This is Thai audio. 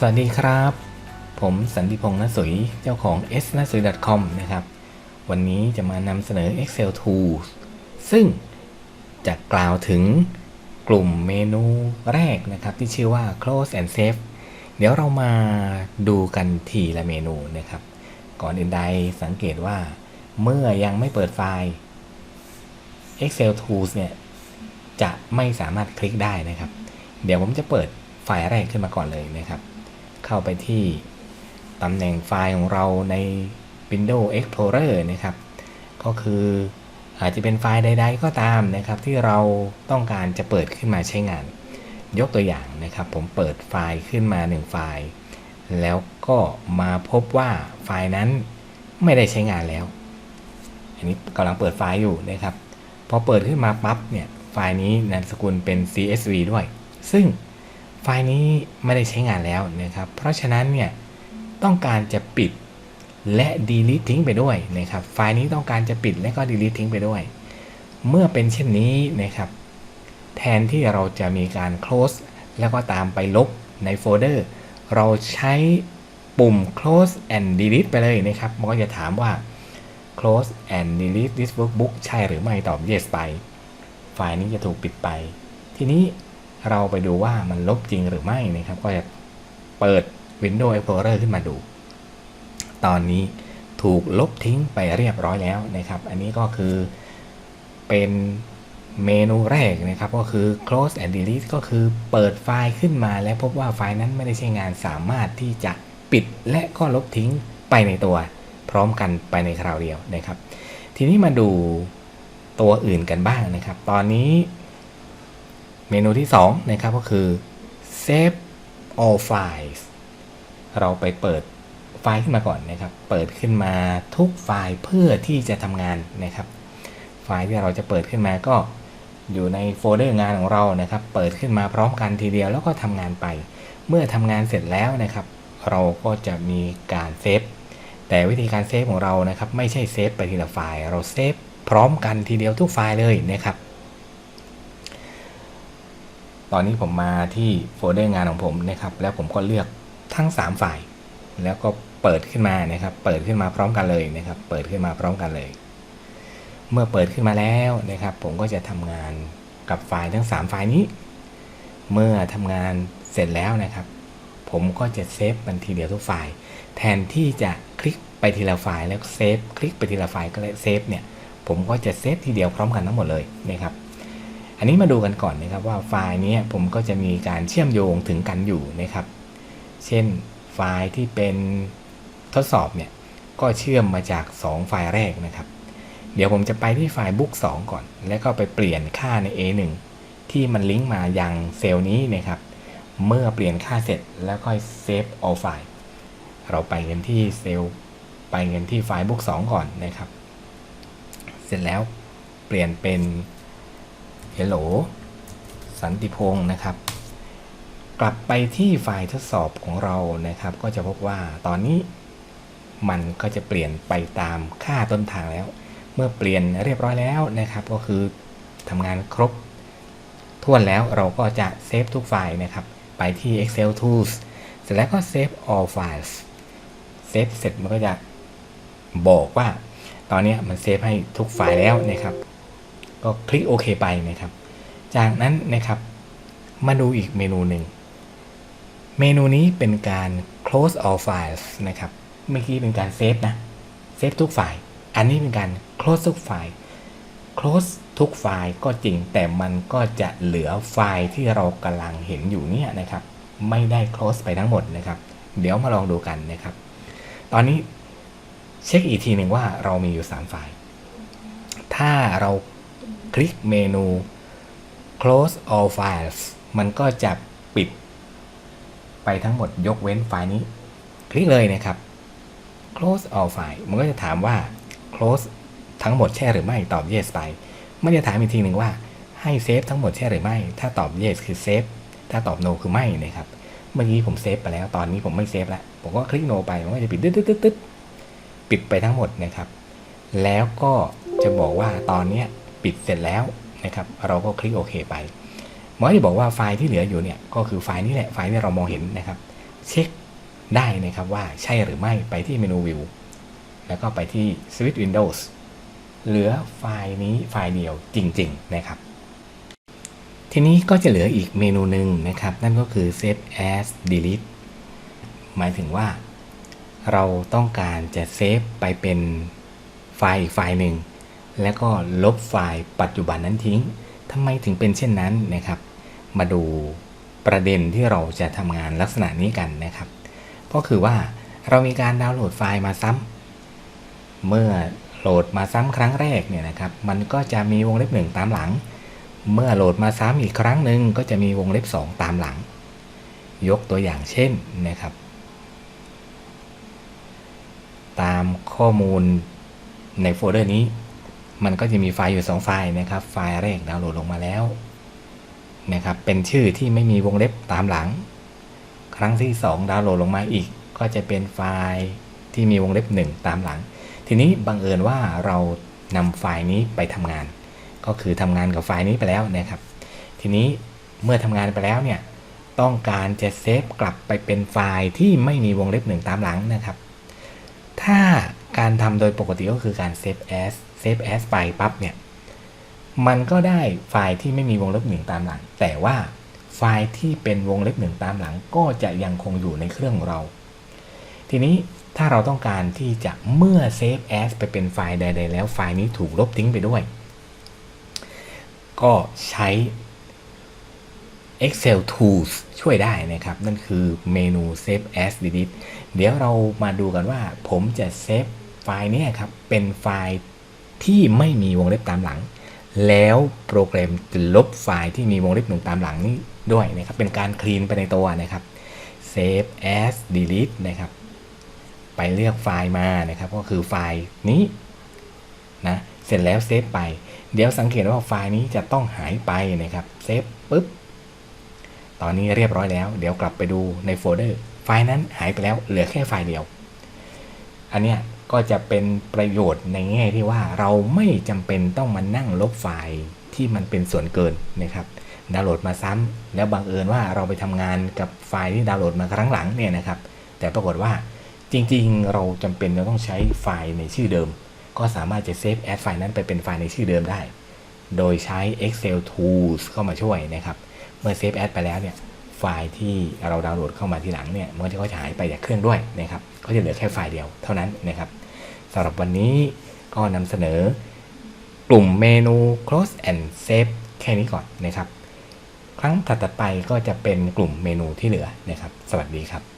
สวัสดีครับ ผมสันติพงษ์นสุยเจ้าของ s n a s u y com นะครับ วันนี้จะมานำเสนอ Excel Tools ซึ่งจะกล่าวถึงกลุ่มเมนูแรกนะครับ ที่ชื่อว่า close and save เดี๋ยวเรามาดูกันทีละเมนูนะครับ ก่อนอื่นใดสังเกตว่า เมื่อยังไม่เปิดไฟล์ Excel Tools เนี่ย จะไม่สามารถคลิกได้นะครับ เดี๋ยวผมจะเปิดไฟล์แรกขึ้นมาก่อนเลยนะครับ เข้าไปที่ตำแหน่งไฟล์ของเราใน Windows Explorer นะครับ ก็คืออาจจะเป็นไฟล์ใด ๆ ก็ตามนะครับ ที่เราต้องการจะเปิดขึ้นมาใช้งาน ยกตัวอย่างนะครับ ผมเปิดไฟล์ขึ้นมา 1 ไฟล์ แล้วก็มาพบว่าไฟล์นั้นไม่ได้ใช้งานแล้ว อันนี้กำลังเปิดไฟล์อยู่นะครับ พอเปิดขึ้นมาปั๊บเนี่ยไฟล์นี้นามสกุลเป็น CSV ด้วย ซึ่ง ไฟล์นี้ไม่ได้ใช้งานแล้วนะครับ เพราะฉะนั้นเนี่ยต้องการจะปิดและ delete ทิ้งไปด้วยนะครับ ไฟล์นี้ต้องการจะปิดและก็ delete ทิ้งไปด้วย เมื่อเป็นเช่นนี้นะครับ แทนที่เราจะมีการ close แล้วก็ตามไปลบในโฟลเดอร์ เราใช้ปุ่ม close and delete ไปเลยนะครับ มันก็จะถามว่า close and delete this workbook ใช่หรือไม่ตอบ yes ไป ไฟล์นี้จะถูกปิดไป ทีนี้ เราไปดูว่ามันลบจริงหรือไม่นะครับ ก็จะเปิด Windows Explorer ขึ้นมาดู ตอนนี้ถูกลบทิ้งไปเรียบร้อยแล้วนะครับ อันนี้ก็คือเป็นเมนูแรกนะครับก็คือ close and delete ก็คือเปิดไฟล์ขึ้นมาและพบว่าไฟล์นั้นไม่ได้ใช้งานสามารถที่จะปิดและก็ลบทิ้งไปในตัว พร้อมกันไปในคราวเดียวนะครับ ทีนี้มาดูตัวอื่นกันบ้างนะครับ ตอนนี้ เมนูที่2นะครับก็คือ save all files เราไปเปิดไฟล์ขึ้นมาก่อนนะครับ เปิดขึ้นมาทุกไฟล์เพื่อที่จะทำงานนะครับ ไฟล์ที่เราจะเปิดขึ้นมาก็อยู่ในโฟลเดอร์งานของเรานะครับ เปิดขึ้นมาพร้อมกันทีเดียวแล้วก็ทำงานไป เมื่อทำงานเสร็จแล้วนะครับ เราก็จะมีการเซฟ แต่วิธีการเซฟของเรานะครับ ไม่ใช่เซฟไปทีละไฟล์ เราเซฟพร้อมกันทีเดียวทุกไฟล์เลยนะครับ ตอนนี้ผมมาที่โฟลเดอร์งานของผมนะครับ แล้วผมก็เลือกทั้ง3ไฟล์แล้วก็เปิดขึ้นมานะครับ เปิดขึ้นมาพร้อมกันเลยนะครับ เปิดขึ้นมาพร้อมกันเลย เมื่อเปิดขึ้นมาแล้วนะครับ ผมก็จะทำงานกับไฟล์ทั้ง 3 ไฟล์นี้ เมื่อทำงานเสร็จแล้วนะครับ ผมก็จะเซฟมันทีเดียวทุกไฟล์แทนที่จะคลิกไปทีละไฟล์แล้วเซฟคลิกไปทีละไฟล์ก็เลยเซฟเนี่ยผมก็จะเซฟทีเดียวพร้อมกันทั้งหมดเลยนะครับ อันนี้มาดูกันก่อนนะครับว่าไฟล์นี้ผมก็จะมีการเชื่อมโยงถึงกันอยู่นะครับ เช่นไฟล์ที่เป็นทดสอบเนี่ยก็เชื่อมมาจาก 2 ไฟล์แรกนะครับ เดี๋ยวผมจะไปที่ไฟล์ book 2 ก่อน แล้วก็ไปเปลี่ยนค่าใน A1 ที่มันลิงก์มายังเซลล์นี้นะครับ เมื่อเปลี่ยนค่าเสร็จแล้วก็เซฟ all file เราไปกันที่เซลล์ไปกันที่ไฟล์ book 2 ก่อนนะครับ เสร็จแล้วเปลี่ยนเป็น hello สันติพงศ์นะครับ กลับไปที่ไฟล์ทดสอบของเรานะครับ ก็จะพบว่าตอนนี้มันก็จะเปลี่ยนไปตามค่าต้นทางแล้ว เมื่อเปลี่ยนเรียบร้อยแล้วนะครับ ก็คือทำงานครบท้วนแล้วเราก็จะเซฟทุกไฟล์นะครับ ไปที่ Excel Tools เสร็จแล้วก็ Save all files เซฟเสร็จมันก็จะบอกว่า ตอนนี้มันเซฟให้ทุกไฟล์แล้วนะครับ ก็คลิกโอเคไปนะครับ จากนั้นนะครับมาดูอีกเมนูหนึ่ง เมนูนี้เป็นการ close all files นะครับ เมื่อกี้เป็นการเซฟนะ เซฟทุกไฟล์ อันนี้เป็นการ close ทุกไฟล์ close ทุกไฟล์ก็จริง แต่มันก็จะเหลือไฟล์ที่เรากำลังเห็นอยู่เนี่ยนะครับ ไม่ได้ close ไปทั้งหมดนะครับ เดี๋ยวมาลองดูกันนะครับ ตอนนี้เช็คอีกทีหนึ่งว่าเรามีอยู่ 3 ไฟล์ ถ้าเรา ลิกเมนู close all files มันก็จะปิด ไปทั้งหมดยกเว้นไฟล์นี้ คลิกเลยนะครับ close all file มันก็จะถามว่า close ทั้งหมดใช่หรือไม่ตอบ yes ไป มันจะถามอีกทีหนึ่งว่าให้เซฟทั้งหมดใช่หรือไม่ ถ้าตอบ yes คือเซฟ ถ้าตอบ no คือไม่นะครับ เมื่อกี้ผมเซฟไปแล้ว ตอนนี้ผมไม่เซฟแล้ว ผมก็คลิก no ไป มันก็จะปิดตึ๊ดตึ๊ดตึ๊ดตึ๊ดปิดไปทั้งหมดนะครับ แล้วก็จะบอกว่าตอนนี้ ปิดเสร็จแล้วนะครับ เราก็คลิกโอเคไปหมันก็จะบอกว่าไฟล์ที่เหลืออยู่เนี่ยก็คือไฟล์นี้แหละไฟล์ที่เรามองเห็นนะครับ เช็คได้นะครับว่าใช่หรือไม่ไปที่เมนูวิวแล้วก็ไปที่ Switch Windows เหลือไฟล์นี้ไฟล์เดียวจริง ๆ นะครับ ทีนี้ก็จะเหลืออีกเมนูหนึ่งนะครับ นั่นก็คือ Save as Delete หมายถึงว่า เราต้องการจะเซฟไปเป็นไฟล์อีกไฟล์หนึ่ง แล้วก็ลบไฟล์ปัจจุบันนั้นทิ้งทำไมถึงเป็นเช่นนั้นนะครับ มาดูประเด็นที่เราจะทำงานลักษณะนี้กันนะครับ ก็คือว่าเรามีการดาวน์โหลดไฟล์มาซ้ำเมื่อโหลดมาซ้ำครั้งแรกเนี่ยนะครับ มันก็จะมีวงเล็บหนึ่งตามหลัง เมื่อโหลดมาซ้ำอีกครั้งหนึ่งก็จะมีวงเล็บ 2 ตามหลัง ยกตัวอย่างเช่นนะครับ ตามข้อมูลในโฟลเดอร์นี้ มันก็จะมีไฟล์อยู่ 2 ไฟล์นะครับ ไฟล์แรกดาวน์โหลดลงมาแล้วนะครับ เป็นชื่อที่ไม่มีวงเล็บตามหลัง ครั้งที่ 2 ดาวน์โหลดลงมาอีก ก็จะเป็นไฟล์ที่มีวงเล็บ 1 ตามหลัง ทีนี้บังเอิญว่าเรานำไฟล์นี้ไปทำงาน ก็คือทำงานกับไฟล์นี้ไปแล้วนะครับ ทีนี้เมื่อทำงานไปแล้วเนี่ย ต้องการจะเซฟกลับไปเป็นไฟล์ที่ไม่มีวงเล็บ 1 ตามหลังนะครับ ถ้าการทำโดยปกติก็คือการ save as save as ไปปั๊บเนี่ย มันก็ได้ไฟล์ที่ไม่มีวงเล็บหนึ่งตามหลัง แต่ว่าไฟล์ที่เป็นวงเล็บหนึ่งตามหลัง ก็จะยังคงอยู่ในเครื่องของเรา ทีนี้ถ้าเราต้องการที่จะเมื่อ save as ไปเป็นไฟล์ใด ๆ แล้วไฟล์นี้ถูกลบทิ้งไปด้วย ก็ใช้ Excel Tools ช่วยได้นะครับ นั่นคือเมนู Save as Delete เดี๋ยวเรามาดูกันว่าผมจะเซฟไฟล์นี้ครับ เป็นไฟล์ ที่ไม่มีวงเล็บตามหลัง แล้วโปรแกรมจะลบไฟล์ที่มีวงเล็บหนึ่งตามหลังนี้ด้วยนะครับ เป็นการคลีนไปในตัวนะครับ Save as Delete นะครับ ไปเลือกไฟล์มานะครับ ก็คือไฟล์นี้นะ เสร็จแล้วเซฟไป เดี๋ยวสังเกตว่าไฟล์นี้จะต้องหายไปนะครับ เซฟปุ๊บ ตอนนี้เรียบร้อยแล้ว เดี๋ยวกลับไปดูในโฟลเดอร์ ไฟล์นั้นหายไปแล้ว เหลือแค่ไฟล์เดียว อันเนี้ย ก็จะเป็นประโยชน์ในแง่ที่ว่าเราไม่จำเป็นต้องมานั่งลบไฟล์ที่มันเป็นส่วนเกินนะครับดาวน์โหลดมาซ้ำแล้วบังเอิญว่าเราไปทำงานกับไฟล์ที่ดาวน์โหลดมาครั้งหลังเนี่ยนะครับ แต่ปรากฏว่าจริงๆ เราจำเป็นจะต้องใช้ไฟล์ในชื่อเดิม ก็สามารถจะเซฟแอดไฟล์นั้นไปเป็นไฟล์ในชื่อเดิมได้ โดยใช้ Excel Tools เข้ามาช่วยนะครับ เมื่อเซฟแอดไปแล้วเนี่ย ไฟล์ที่เราดาวน์โหลดเข้ามาทีหลังเนี่ยมันก็จะหายไปจากเครื่องด้วยนะครับก็จะเหลือแค่ไฟล์เดียวเท่านั้นนะครับสำหรับวันนี้ก็นำเสนอกลุ่มเมนู close and save แค่นี้ก่อนนะครับ ครั้งถัดไปก็จะเป็นกลุ่มเมนูที่เหลือนะครับ สวัสดีครับ